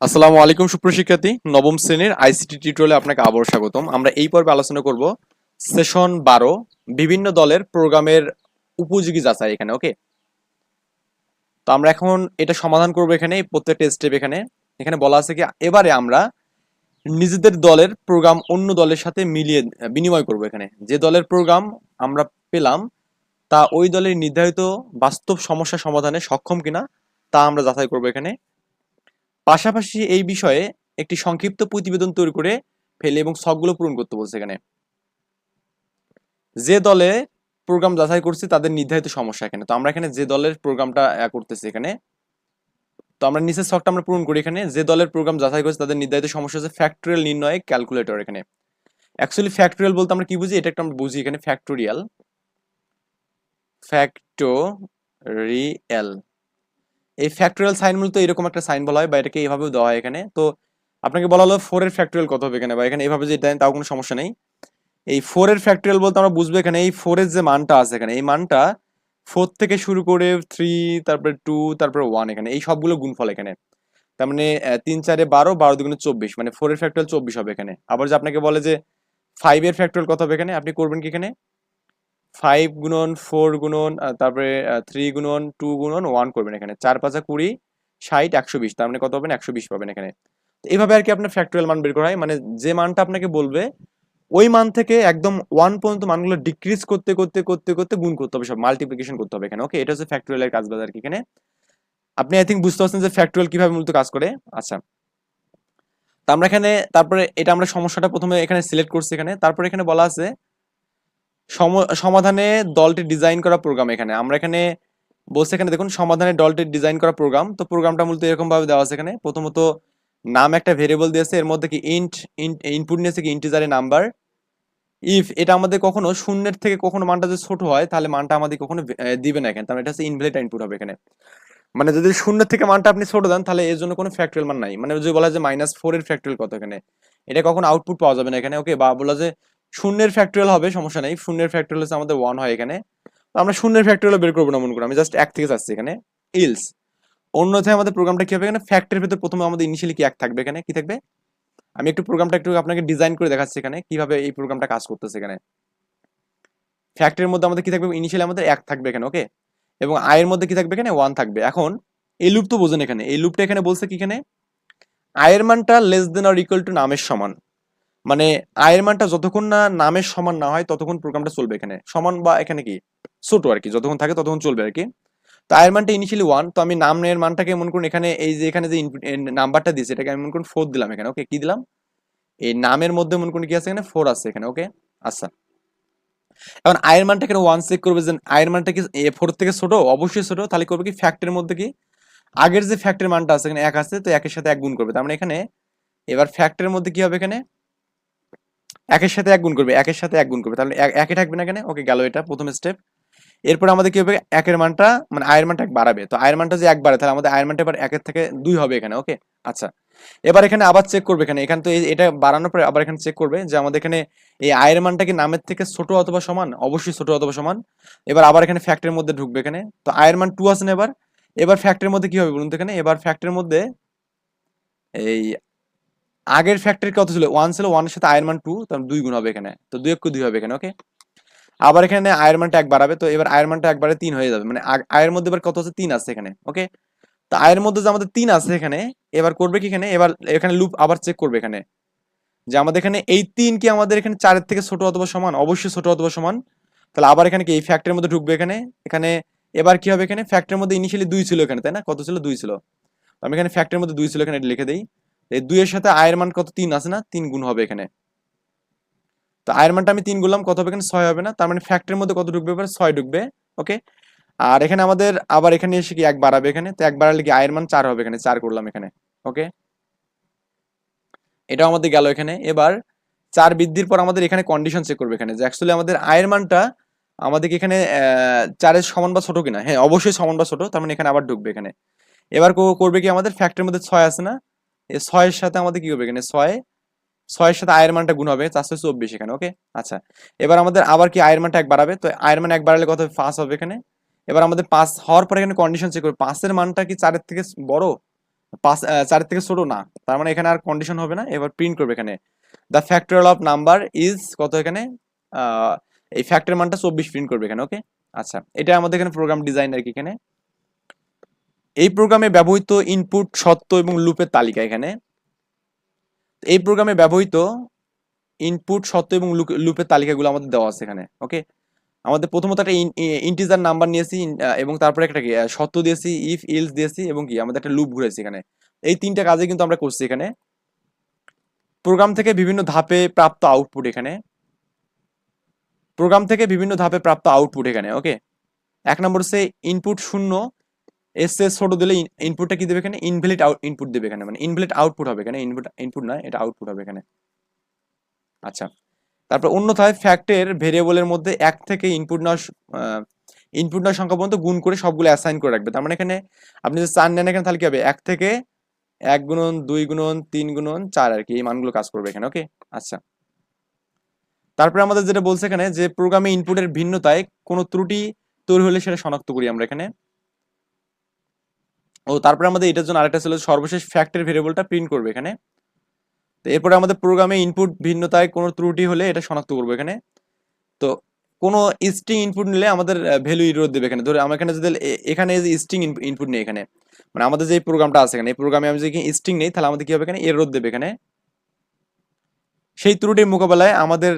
আসসালামু আলাইকুম সুপ্রশিক্ষার্থী নবম শ্রেণির আইসিটি টিউটোরিয়ালে আপনাকে আবার স্বাগতম। আমরা এই পর্বে আলোচনা করব সেশন বারো, বিভিন্ন দলের প্রোগ্রামের উপযোগী যাচাই এখানে, ওকে? তো আমরা এখন এটা সমাধান করব এখানে প্রত্যেকটা স্টেপ এখানে। এখানে বলা আছে কি, এবারে আমরা নিজেদের দলের প্রোগ্রাম অন্য দলের সাথে মিলিয়ে, বিনিময় করব এখানে। যে দলের প্রোগ্রাম আমরা পেলাম, তা ওই দলের নির্ধারিত বাস্তব সমস্যা সমাধানে সক্ষম কিনা, তা আমরা যাচাই করব এখানে। পাশাপাশি এই বিষয়ে একটি সংক্ষিপ্ত প্রতিবেদন তৈরি করে ফেলে এবং শখগুলো পূরণ করতে বলছে এখানে। যে দলে প্রোগ্রাম যাচাই করছে, তাদের নির্ধারিত সমস্যা এখানে। তো আমরা এখানে যে দলের প্রোগ্রামটা করতেছি এখানে, তো আমরা নিচের শখটা আমরা পূরণ করি এখানে। যে দলের প্রোগ্রাম যাচাই করছে, তাদের নির্ধারিত সমস্যা হচ্ছে ফ্যাক্টরিয়াল নির্ণয় ক্যালকুলেটর এখানে। অ্যাকচুয়ালি ফ্যাক্টরিয়াল বলতে আমরা কি বুঝি? এটা একটা আমরা বুঝি এখানে ফ্যাক্টোরিয়াল ফ্যাক্টোরিয়াল এই ফ্যাক্টরিয়াল সাইন মূলত এরকম একটা সাইন বলা হয় বা এটাকে এইভাবেও দেওয়া হয় এখানে। তো আপনাকে বলা হলো ফোর এর ফ্যাক্টরিয়াল কত হবে এখানে? বা এখানে এইভাবে যে দেন, তাও কোনো সমস্যা নেই। এই ফোর এর ফ্যাক্টরিয়াল বলতে আমরা বুঝব এখানে এই ফোর এর যে মানটা আছে এখানে, এই মানটা ফোর থেকে শুরু করে থ্রি তারপরে টু তারপরে ওয়ান এখানে, এই সবগুলো গুণফল এখানে। তার মানে তিন, চারে বারো বারো দুগুণে চব্বিশ মানে ফোর এর ফ্যাক্টরিয়াল চব্বিশ হবে এখানে। আবার যে আপনাকে বলে যে ফাইভ এর ফ্যাক্টরিয়াল কত হবে এখানে, আপনি করবেন কি এখানে? ফাইভ গুণন ফোর গুণন তারপরে থ্রি গুণন টু গুণন ওয়ান করবেন এখানে। চার পাঁচা কুড়ি, ষাট, একশো বিশ, তার মানে কত পাবেন? একশো বিশ পাবেন এখানে। তো এইভাবে আর কি আপনার ফ্যাক্টরিয়াল মান বের করা হয়। মানে যে মানটা আপনাকে বলবে, ওই মান থেকে একদম ওয়ান পর্যন্ত মানগুলো ডিক্রিজ করতে করতে করতে করতে গুণ করতে হবে সব মাল্টিপ্লিকেশন করতে হবে এখানে। ওকে এটা হচ্ছে ফ্যাক্টরিয়ালের কাজ বাজার কি এখানে। আপনি আই থিঙ্ক বুঝতে পারছেন যে ফ্যাক্টরিয়াল কীভাবে মূলত কাজ করে। আচ্ছা। তো আমরা এখানে, তারপরে এটা আমরা সমস্যাটা প্রথমে এখানে সিলেক্ট করছি এখানে। তারপরে এখানে বলা আছে সমাধানে দলটি ডিজাইন করা প্রোগ্রাম এখানে। আমরা এখানে বলছে এখানে দেখুন, সমাধানে দলটি ডিজাইন করা প্রোগ্রাম তো প্রোগ্রামটা মূলত এরকম ভাবে দেওয়া আছে এখানে। প্রথমত, নাম একটা ভেরিয়েবল দিয়েছে। এর মধ্যে কি ইন্ট ইনপুট নিয়েছে কি ইন্টিজারের নাম্বার ইফ এটা আমাদের কখনো শূন্যের থেকে কখনো মানটা যদি ছোট হয়, তাহলে মানটা আমাদের কখনো দিবে না এখানে। তাহলে এটা হচ্ছে ইনভ্যালিড ইনপুট হবে এখানে। মানে যদি শূন্যের থেকে মানটা আপনি ছোট দেন, তাহলে এর জন্য কোনো ফ্যাক্টরিয়াল মান নাই। মানে যদি বলা যে মাইনাস ফোর এর ফ্যাক্টরিয়াল কত এখানে? এটা কখনো আউটপুট পাওয়া যাবে না এখানে। ওকে বা বলা যে শূন্যের ফ্যাক্টরিয়াল হবে, সমস্যা নেই। শূন্যের ফ্যাক্টরিয়াল হচ্ছে আমাদের ওয়ান হয় এখানে। তো আমরা শূন্যের ফ্যাক্টরিয়াল বের করব না, মনে করি। আমি জাস্ট এক থেকে যাচ্ছি এখানে। ইলস অন্যথায় আমাদের প্রোগ্রামটা কি হবে এখানে? ফ্যাক্টরির ভিতর প্রথমে আমাদের ইনিশিয়ালি কি এক থাকবে এখানে? কি থাকবে? আমি একটু প্রোগ্রামটা একটু আপনাকে ডিজাইন করে দেখাচ্ছি এখানে, কীভাবে এই প্রোগ্রামটা কাজ করতেছে এখানে। ফ্যাক্টরির মধ্যে আমাদের কি থাকবে? ইনিশিয়ালি আমাদের এক থাকবে এখানে ওকে এবং আয়ের মধ্যে কি থাকবে এখানে? ওয়ান থাকবে। এখন, এই লুপ তো বোঝেন এখানে। এই লুপটা এখানে বলছে কি এখানে? আয়ের মানটা less then R equal to নামের সমান। মানে আয়ের মানটা যতক্ষণ না নামের সমান না হয়, ততক্ষণ প্রোগ্রামটা চলবে এখানে। সমান বা এখানে কি? ছোট আর কি, যতক্ষণ থাকে ততক্ষণ চলবে আর কি। তো আয়ের মানটা ইনিশিয়ালি ওয়ান তো আমি নাম নামের মানটাকে মনে করুন, এখানে এই যে, এখানে যে নাম্বারটা দিয়েছে, এটাকে আমি মনে করুন ফোর দিলাম এখানে ওকে কি দিলাম? এই নামের মধ্যে মনে করুন, কি আছে এখানে? ফোর আছে এখানে ওকে আচ্ছা। এখন আয়ের মানটা এখানে ওয়ান চেক করবে যে আয়ের মানটা কি ফোর থেকে ছোট? অবশ্যই ছোট, তাহলে করবে কি? ফ্যাক্টরের মধ্যে কি? আগের যে ফ্যাক্টরের মানটা আছে, এখানে এক আছে, তো একের সাথে এক গুণ করবে, তার মানে এখানে এবার ফ্যাক্টরের মধ্যে কি হবে এখানে? একের সাথে এক গুণ করবে, একের সাথে এক গুণ করবে। তাহলে একে থাকবে না এখানে ওকে গেল এটা প্রথম স্টেপ এরপর আমাদের কি হবে? একের মানটা মানে আয়ের মানটা এক বাড়াবে। তো আয়ের মানটা যে এক বাড়ে, তাহলে আমাদের আয়ের মানটা এবার একের থেকে দুই হবে এখানে, ওকে? আচ্ছা। এবার এখানে আবার চেক করবে এখানে। এখানে তো এটা বাড়ানোর পরে আবার এখানে চেক করবে যে আমাদের এখানে এই আয়ের মানটা কি নামের থেকে ছোট অথবা সমান? অবশ্যই ছোট অথবা সমান। এবার আবার এখানে ফ্যাক্টরির মধ্যে ঢুকবে এখানে। তো আয়ের মান টু আছে না এবার? এবার ফ্যাক্টরির মধ্যে কি হবে বলুন তো এখানে? এবার ফ্যাক্টরির মধ্যে এই আগের ফ্যাক্টরি কত ছিল? ওয়ান ছিল ওয়ানের সাথে আয়ের মান টু তাহলে দুই গুণ হবে এখানে। তো দুই এক দুই হবে এখানে ওকে আবার এখানে আয়ের মানটা এক বাড়াবে, তো এবার আয়ের মানটা একবারে তিন হয়ে যাবে। মানে আয়ের মধ্যে এবার কত আছে? তিন আছে এখানে ওকে তো আয়ের মধ্যে যে আমাদের তিন আছে এখানে, এবার করবে কি এখানে? এবার এখানে লুপ আবার চেক করবে এখানে। যে আমাদের এখানে এই তিন কি আমাদের এখানে চারের থেকে ছোট অথবা সমান? অবশ্যই ছোট অথবা সমান। তাহলে আবার এখানে কি? এই ফ্যাক্টরির মধ্যে ঢুকবে এখানে। এখানে এবার কি হবে এখানে? ফ্যাক্টরির মধ্যে ইনিশিয়ালি দুই ছিল এখানে, তাই না? কত ছিল? দুই ছিল। আমি এখানে ফ্যাক্টরির মধ্যে দুই ছিল এখানে লিখে দেই। এই দুইয়ের সাথে আয়ের মান কত? তিন আছে না? তিন গুণ হবে এখানে। তো আয়ের মানটা আমি তিন গুনলাম, কত হবে এখানে? ছয় হবে না? তার মানে ফ্যাক্টরির মধ্যে কত ঢুকবে এবার? ছয় ঢুকবে ওকে আর এখানে আমাদের আবার এখানে এসে কি এক বাড়াবে এখানে? তো এক বাড়ালে কি আয়ের মান চার হবে এখানে? চার করলাম এখানে ওকে এটাও আমাদের গেল এখানে। এবার চার বৃদ্ধির পর আমাদের এখানে কন্ডিশন চেক করবে এখানে যে অ্যাকচুয়ালি আমাদের আয়ের মানটা আমাদের এখানে চারের সমান বা ছোট কিনা? হ্যাঁ অবশ্যই সমান বা ছোট, তার মানে এখানে আবার ঢুকবে এখানে। এবার করবে কি আমাদের? ফ্যাক্টরির মধ্যে ছয় আছে না? ছয়ের সাথে আমাদের কি হবে এখানে? ছয়, ছয়ের সাথে আয়ের মানটা গুণ হবে, চারশো চব্বিশ এখানে ওকে আচ্ছা এবার আমাদের আবার কি আয়ের মানটা এক বাড়াবে? তো আয়ের মান এক বাড়ালে কত পাঁচ হবে এখানে। এবার আমাদের পাঁচ হওয়ার পরে এখানে কন্ডিশন চেক করবে। পাঁচের মানটা কি চারের থেকে বড়? পাঁচ চারের থেকে ছোট? না, তার মানে এখানে আর কন্ডিশন হবে না। এবার প্রিন্ট করবে এখানে। The factorial of number is কত এখানে? এই ফ্যাক্টর মানটা চব্বিশ প্রিন্ট করবে এখানে ওকে আচ্ছা এটা আমাদের এখানে প্রোগ্রাম ডিজাইন আর কি এখানে? এই প্রোগ্রামে ব্যবহৃত ইনপুট সত্য এবং লুপের তালিকা এখানে। এই প্রোগ্রামে ব্যবহৃত ইনপুট সত্য এবং লুপের তালিকাগুলো আমাদের দেওয়া আছে এখানে ওকে আমাদের প্রথমত একটা ইন্টিজার নাম্বার নিয়েছি এবং তারপরে একটা সত্য দিয়েছি ইফ ইলস দিয়েছি এবং কি, আমাদের একটা লুপ ঘুরেছি এখানে। এই তিনটা কাজে কিন্তু আমরা করছি এখানে। প্রোগ্রাম থেকে বিভিন্ন ধাপে প্রাপ্ত আউটপুট এখানে। প্রোগ্রাম থেকে বিভিন্ন ধাপে প্রাপ্ত আউটপুট এখানে ওকে এক নম্বর হচ্ছে ইনপুট শূন্য এস এস ছোট দিলে ইনপুটটা কি দেবে এখানে? ইনভ্যালিড আউট ইনপুট দেবে এখানে। মানে ইনভ্যালিড আউটপুট হবে এখানে। ইনপুট ইনপুট না এটা আউটপুট হবে এখানে। আচ্ছা। তারপর অন্যথায় ফ্যাক্টের ভেরিয়েবলের মধ্যে এক থেকে ইনপুট নেওয়া ইনপুট নেওয়ার সংখ্যা পর্যন্ত গুণ করে সবগুলো অ্যাসাইন করে রাখবে। তার মানে এখানে আপনি যদি চার নেন এখানে, তাহলে কি হবে? এক থেকে এক গুণন, দুই গুণন, তিন গুণন, চার আর কি। এই মানগুলো কাজ করবে এখানে ওকে আচ্ছা। তারপরে আমাদের যেটা বলছে এখানে যে প্রোগ্রামে ইনপুটের ভিন্নতায় কোনো ত্রুটি তৈরি হলে সেটা শনাক্ত করি আমরা এখানে। ও তারপরে আমাদের এটার জন্য আরেকটা ছিল সর্বশেষ ফ্যাক্টের ভেরিয়েবলটা প্রিন্ট করবে এখানে। তো এরপরে আমাদের প্রোগ্রামে ইনপুট ভিন্নতায় কোনো ত্রুটি হলে এটা শনাক্ত করব এখানে। তো কোনো স্ট্রিং ইনপুট নিলে আমাদের ভ্যালু ইরোড দেবে এখানে। ধরে আমার এখানে যদি এখানে যে স্ট্রিং ইনপুট নেই এখানে। মানে আমাদের যে প্রোগ্রামটা আছে এখানে, এই প্রোগ্রামে আমি যদি স্ট্রিং নেই, তাহলে আমাদের কি হবে এখানে? এরোড দেবে এখানে। সেই ত্রুটির মোকাবেলায় আমাদের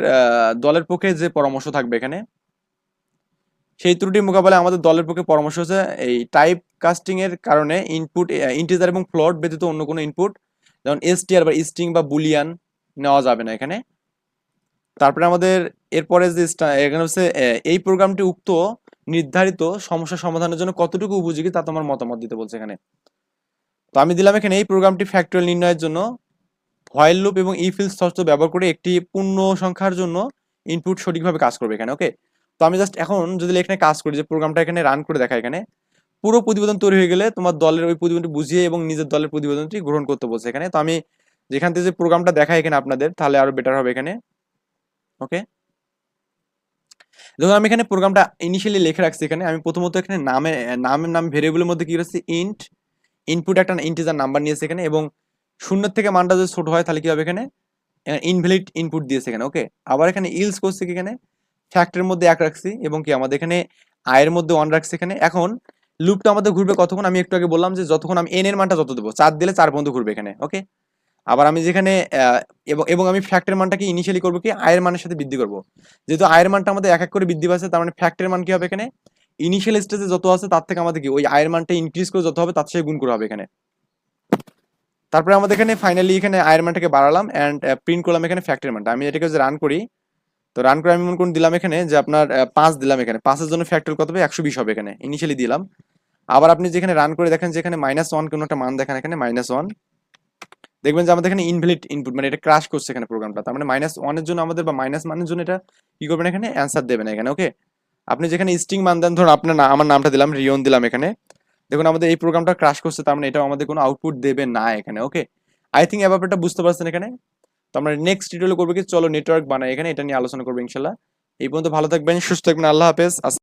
দলের পক্ষে যে পরামর্শ থাকবে এখানে সেই ত্রুটির মোকাবেলায় আমাদের দলের পক্ষে পরামর্শ হচ্ছে এই টাইপ কাস্টিং এর কারণে ইনপুট ইন্টিজার এবং ফ্লোট ব্যতীত অন্য কোনো ইনপুট যেমন এসটিআর বা স্ট্রিং বা বুলিয়ান নেওয়া যাবে না এখানে। তারপরে আমাদের এরপরে যে এখানে হচ্ছে এই প্রোগ্রামটি উক্ত নির্ধারিত সমস্যা সমাধানের জন্য কতটুকু উপযোগী তা তোমার মতামত দিতে বলছে এখানে। তো আমি দিলাম এখানে এই প্রোগ্রামটি ফ্যাক্টরিয়াল নির্ণয়ের জন্য। হোয়াইল লুপ এবং ইফিল শর্ত ব্যবহার করে একটি পূর্ণ সংখ্যার জন্য ইনপুট সঠিকভাবে কাজ করবে এখানে ওকে তো আমি জাস্ট এখন যদি এখানে কাজ করি, যে প্রোগ্রামটা এখানে রান করে দেখা এখানে, পুরো প্রতিবেদন তৈরি হয়ে গেলে তোমার দলের ওই প্রতিবেদনটি বুঝিয়ে এবং নিজের দলের প্রতিবেদনটি গ্রহণ করতে বলছে এখানে। তো আমি যেখান থেকে যে প্রোগ্রামটা দেখাই এখানে আপনাদের, তাহলে আরও বেটার হবে এখানে। ওকে দেখুন আমি এখানে প্রোগ্রামটা ইনিশিয়ালি লিখে রাখছি এখানে। আমি প্রথমত এখানে নামে, নামের নাম ভেরিয়েবলের মধ্যে কি রাখছি ইন্ট ইনপুট একটা ইন্টিজার নাম্বার নিয়েছে এখানে এবং শূন্যের থেকে মানটা যদি ছোট হয়, তাহলে কি হবে এখানে? ইনভ্যালিড ইনপুট দিয়েছে এখানে। ওকে আবার এখানে ইলস করছে কি এখানে? ফ্যাক্টরের মধ্যে এক রাখছি এবং কি আমাদের এখানে আয়ের মধ্যে ওয়ান রাখছি এখানে। এখন লুপটা আমাদের ঘুরবে কতক্ষণ? আমি একটু আগে বললাম যে যতক্ষণ আমি এন এর মানটা যত দেবো, চার দিলে চার পর্যন্ত ঘুরবে এখানে ওকে আবার আমি যেখানে এবং আমি ফ্যাক্টরের মানটাকে ইনিশিয়ালি করব কি? আয়ের মানের সাথে বৃদ্ধি করব। যেহেতু আয়ের মানটা আমাদের এক এক করে বৃদ্ধি পাচ্ছে, তার মানে ফ্যাক্টরের মান কি হবে এখানে? ইনিশিয়াল স্টেজে যত আছে, তার থেকে আমাদের কি ওই আয়ের মানটা ইনক্রিজ করে যত হবে, তার সাথে গুণ করা হবে এখানে। তারপরে আমাদের এখানে ফাইনালি এখানে আয়ের মানটাকে বাড়ালাম অ্যান্ড প্রিন্ট করলাম এখানে ফ্যাক্টরি মানটা। আমি এটাকে যে রান করি। তো রান করে আমি মনে করুন দিলাম এখানে যে আপনার পাঁচ দিলাম এখানে। পাঁচের জন্য ফ্যাক্টর কত হবে? একশো বিশ হবে এখানে। ইনিশিয়ালি দিলাম। আবার আপনি যেখানে রান করে দেখেন যেখানে মাইনাস ওয়ান কোনো একটা মান দেখেন এখানে মাইনাস ওয়ান দেখবেন যে আমাদের এখানে ইনভ্যালিড ইনপুট মানে এটা ক্রাশ করছে এখানে প্রোগ্রামটা তার মানে মাইনাস ওয়ানের জন্য আমাদের বা মাইনাস মানের জন্য এটা কি করবেন এখানে? অ্যান্সার দেবেন এখানে ওকে আপনি যেখানে স্ট্রিং মান দেন, ধরুন আপনার আমার নামটা দিলাম, রিয়ন দিলাম এখানে। দেখুন, আমাদের এই প্রোগ্রামটা ক্রাশ করছে, তার মানে এটাও আমাদের কোনো আউটপুট দেবে না এখানে ওকে আই থিঙ্ক এবার ব্যাপারটা বুঝতে পারছেন এখানে? তো আমরা নেক্সট টিউটোরিয়াল করব কি, চলো নেটওয়ার্ক বানাই। এখানে এটা নিয়ে আলোচনা করব ইনশাল্লাহ। এই পর্যন্ত ভালো থাকবেন, সুস্থ থাকবেন, আল্লাহ হাফেজ।